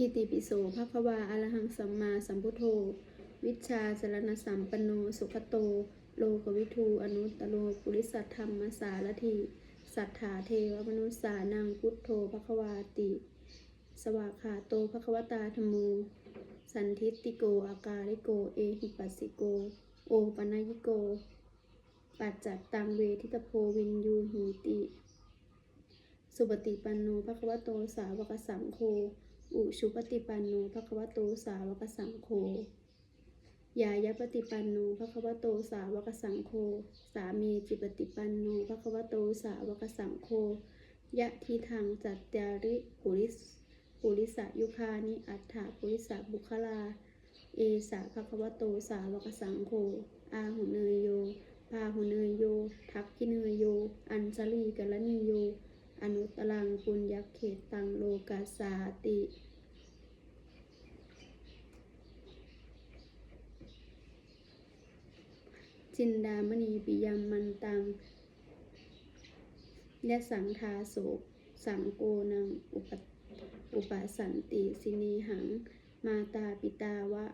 อิติปิโสภะคะวาอรหังสัมมาสัมพุทโธ วิชาสรณสัมปันโน สุขโต โลกวิทูอนุตตโลปุริสัทธรรมสารถีสัทธาเทวมนุสสานังพุทโธภะควาติ สวากขาโตภะควตาธรมโมสันทิติโก อาการิโก เอหิปัสสิโก โอปัญญิโก ปัจจัตตังเวทิตโพวินยูหีติ สุปฏิปันโนภะควโตสาวกสังโฆ อุชุปฏิปันโนภะคะวะโตสาวกสังโฆยายะปฏิปันโนภะคะวะโตสาวกสังโฆ สามีจิปฏิปันโนภะคะวะโตสาวกสังโฆ ยะทีทางจัตตาริปุริสปุริสยุคานิอัฏฐาปุริสบุคลา เอสะภะคะวะโตสาวกสังโฆ อาหุเนยโย พาหุเนยโย ทักขิเนยโย อัญชลีกัลนิโย อนุตตรังปุญญเขตตังโลกาสาติจินดามณีปิยมมันตังยะสังทาโสสังโกนังอุปอุปสันติสินีหัง มาตาปิตาวะ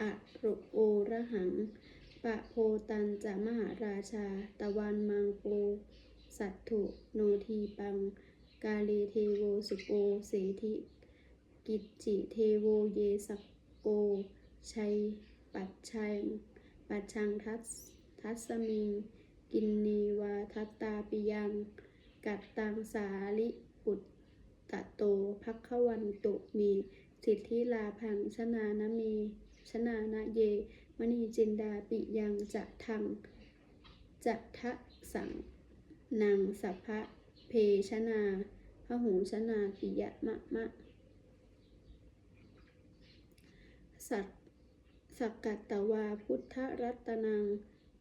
อะโรโอระหัง ปะโพตันจะมหาราชา ตะวันมังโป สัตถุโนทีปัง กาเลเทโวสุโปเสธิกิจจิเทโวเยสักโก ชัย ปัจชัย ปัจชังทัสทัสมิง กินนีวาทัตตาปิยัง กัตตังสาลิปุตตะโตภักขวันตุมี สิทธิลาพังชนานเมชนานะเย มณีจินดาปิยังจะทังจะทะสัง นางสัพพะเพชนาพหูชนาปิยะมะมะ สัตสักกัตตวาพุทธรัตนัง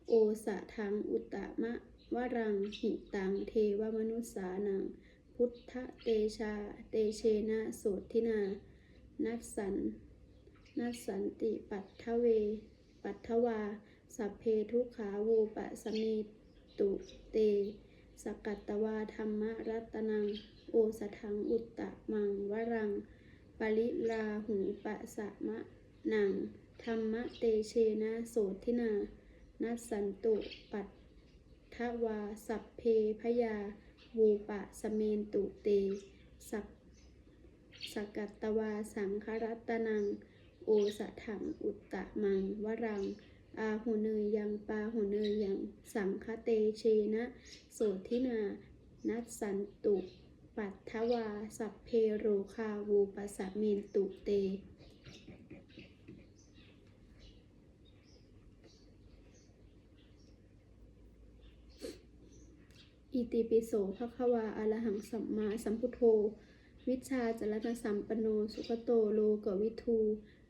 โอสะทังอุตตมะวรังหิตังเทวมนุสสานัง พุทธเตชา เตเชนะโสทินา นัสสัน นัสสันติปัททเว ปัททวา สัพเพทุขาโวปะสเมตุเต สกัตตวาธรรมรัตนัง โอสถังอุตตะมังวรัง ปริลาหูปะสะมะนัง ธรรมเตเชนะโสทินา นัสสันตุปัตทวาสัพเพพยาวูปะสเมนตุเต สักสกัตตวาสังครัตนัง โอสถังอุตตะมังวรัง อาหุเนยยังปาหุเนยยังสังคเตเชนะ โสทินา นัสสันตุ ปัททวา สัพเพโรคาวูปสะเมนตุเตอิติปิโสภควาอะรหังสัมมาสัมพุทโธ วิชาจรณสัมปโน สุขโตโลกวิทู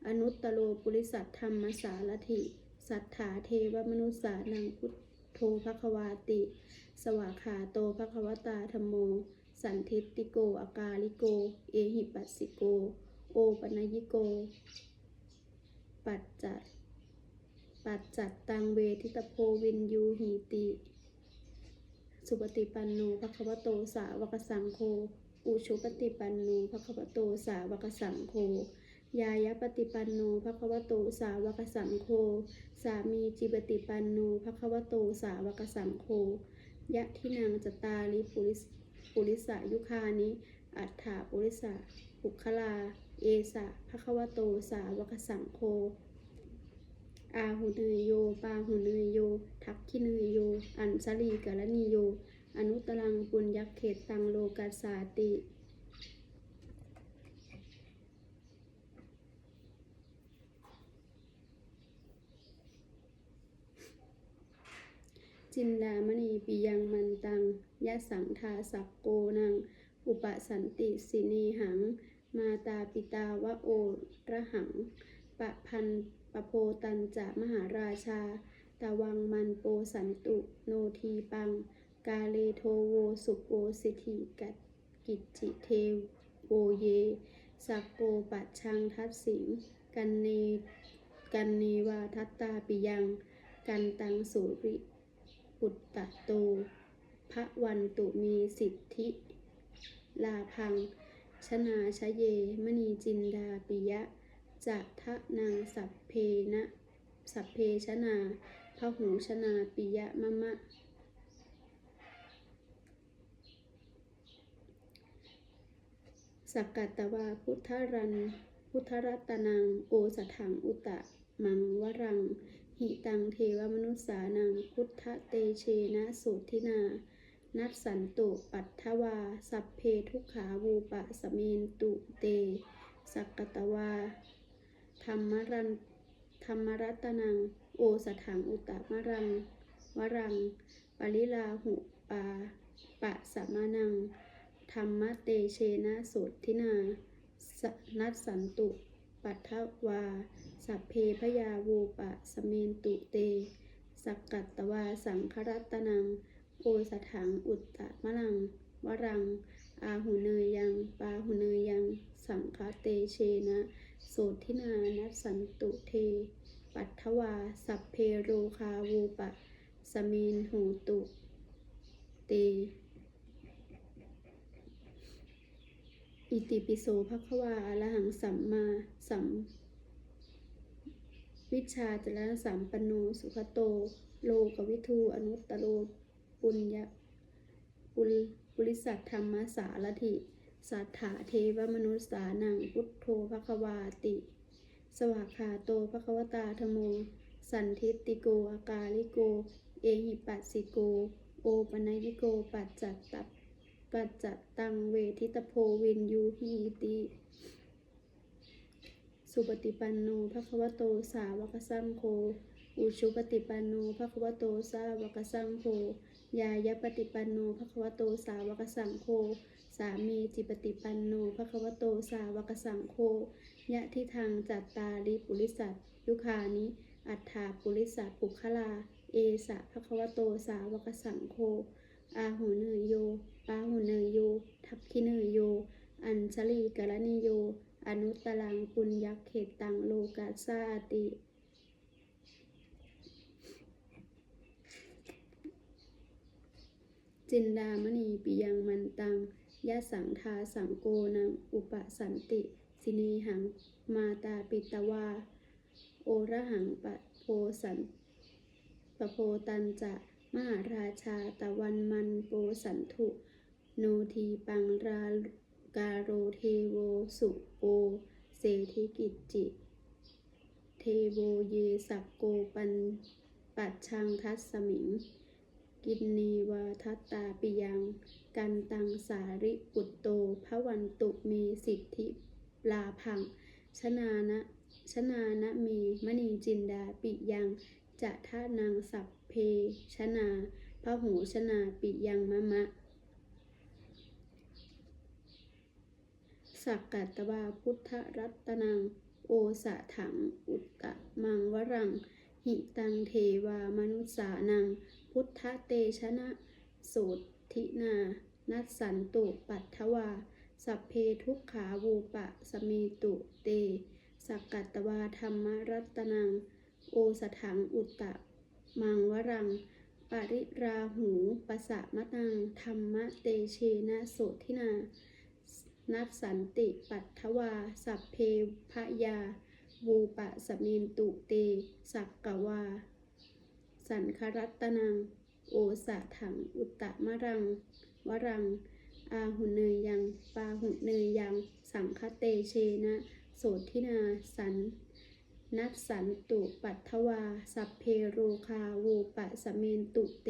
อนุตตโลปุริสัทธรรมสารถิ สัทธาเทวมนุสสานังพุทโธภควาติ สวากขาโตภควตาธรรมโม สันทิติโก อาการิโก เอหิปัสสิโก โอปัญญิโก ปัจจัตปัจจัตตังเวทิตโพวินยูหีติ สุปฏิปันโนภควโตสาวกสังโฆอุชุปฏิปันโนภควโตสาวกสังโฆ ยายะปฏิปันโนภควโตสาวกสังโฆสามีจิปฏิปันโนภควโตสาวกสังโฆยะทินังจตาริปุริสปุริสายุคานิอัฏฐาปุริสาปุคลา เอสะภควโตสาวกสังโฆอาหุเนยโย ปาหุเนยโย ทักขิเนยโย อัญชลีกาลนิโย อนุตรังปุญญเขตตังโลกัสสาติ จินดามณีปิยังมันตังยะสังทาสักโกนัง อุปสันติสินีหัง มาตาปิตาวะโอระหัง ปะพันปะโพตันจะมหาราชา ตะวังมันโปสันตุโนทีปัง กาเลโทโวสุโปสิธิกัดกิจจิเทโวเย สักโกปัชังทัตสิง กันเนกันเนวาทัตตาปิยัง กันตังสุริ ปุตตะโตพระวันตุมีสิทธิ ลาพัง ชนาชะเย มณีจินดาปิยะจะทะนางสัพเพนะสัพเพชนาพหูชนาปิยะมะมะ สักกัตตวาพุทธรัน พุทธรัตนัง โอสถังอุตะ มังวรัง หิตังเทวมนุษสานังพุทธเตเชนะสุทินา นัสสันตุปัทถวา สัพเพทุกขาวูปะสเมนตุเต สักกตวา ธรรมรันธรรมรัตนัง โอสถังอุตตมรัง วรัง ปริลาหุปาปะสมานัง ธรรมเตเชนะโสทินา นัสสันตุ ปัทถวา สัพเพพยาวูปะ สเมนตุเต สักกัตตวา สังครัตนัง โอสถัง อุตตะมะลัง วรัง อาหุเนยยัง ปาหุเนยยัง สังคเตเชนะ โสทินานัสสันตุเท ปัทถวา สัพเพโรคาวูปะ สเมนหูตุ เต อิติปิโสภควาอะระหังสัมมาสัม วิชาจรณสัมปนโนสุขโต โลกวิทูอนุตตโรปุญญะปุลปุริสัทธรรมสารถิสัทธาเทวมนุษสานังพุทโธภควาติ สวากขาโตภควตาธโม สันทิตติโกอากาลิโก เอหิปัสสิโก โอปนัยิโกปัจจัตตป ปัจจัตตังเวทิตโพวินยูหีติ สุปฏิปันโนภควโตสาวกสังโฆอุชุปฏิปันโนภควโตสาวกสังโฆยายปฏิปันโนภควโตสาวกสังโฆสามีจิปฏิปันโนภควโตสาวกสังโฆยะทิทางจัตตาริปุริสัตยุคานิ อัฏฐาปุริสัตปุคลา เอสะภควโตสาวกสังโฆอาหูเนยโย ปาหูเนยโย ทัพ คิเนยโย อัญชลีกรณิโย อนุตตรังปุญยักเขตตังโลกาสาติจินดามณีปิยังมันตังยะสังทาสังโกนังอุปสันติ สินีหังมาตาปิตวา โอระหังปะโพสันปะโพตันจะ มหาราชาตะวันมันโปสันถุ โนทีปังราการโรเทโวสุโปเศรษฐกิจจิ เทโวเยสักโกปัน ปัจชังทัสมิง กินนีวาทัตตาปิยัง กันตังสาริปุตโตพระวันตุเมสิทธิลาพัง ชนานะชนานะเมมณีจินดาปิยังจะท่านางสัพเพชนาพระหูชนาปิยังมะมะ สักกัตวาพุทธรัตนัง โอสะถัง อุตตะมังวรัง หิตังเทวามนุสานัง พุทธเตชนะโสทินา นัสสันตุปัทถวา สัพเพทุกขาวูปะสเมตุเต สักกัตวาธรรมรัตนัง โอสถังอุตตะมังวรัง ปริราหูปสะมะตังธรรมเตเชนะโสทินา นัสสันติปัทถวา สัพเพพยา วูปะสเมนตุเต สักกวา สันครัตตนัง โอสะถัง อุตตมะรัง วรัง อาหุเนยยัง ปาหุเนยยัง สังคเตเชนะ โสทินา สันนัสสันตุปัทถวา สัพเพโรคาวูปะสเมนตุเต